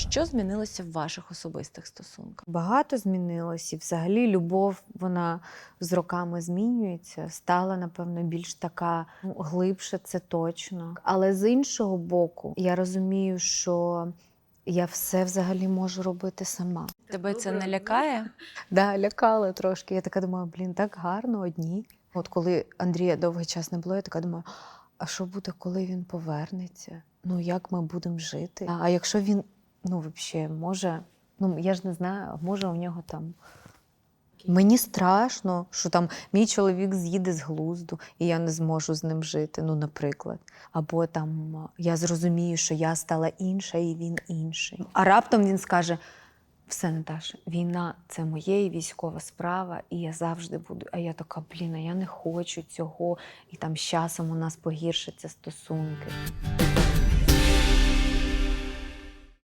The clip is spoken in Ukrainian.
Що змінилося в ваших особистих стосунках? Багато змінилось, і взагалі любов вона з роками змінюється, стала, напевно, більш така ну, глибше, це точно. Але з іншого боку, я розумію, що я все взагалі можу робити сама. Тебе це не лякає? Да, лякала трошки. Я така думаю, блін, так гарно одні. От коли Андрія довгий час не було, я така думаю, а що буде, коли він повернеться? Ну як ми будемо жити? А якщо він, ну, взагалі, може, ну я ж не знаю, може у нього там. Мені страшно, що там мій чоловік з'їде з глузду, і я не зможу з ним жити, ну, наприклад. Або там я зрозумію, що я стала інша, і він інший. А раптом він скаже: все, Наташа, війна це моє і військова справа, і я завжди буду. А я така, блін, а я не хочу цього. І там з часом у нас погіршаться стосунки.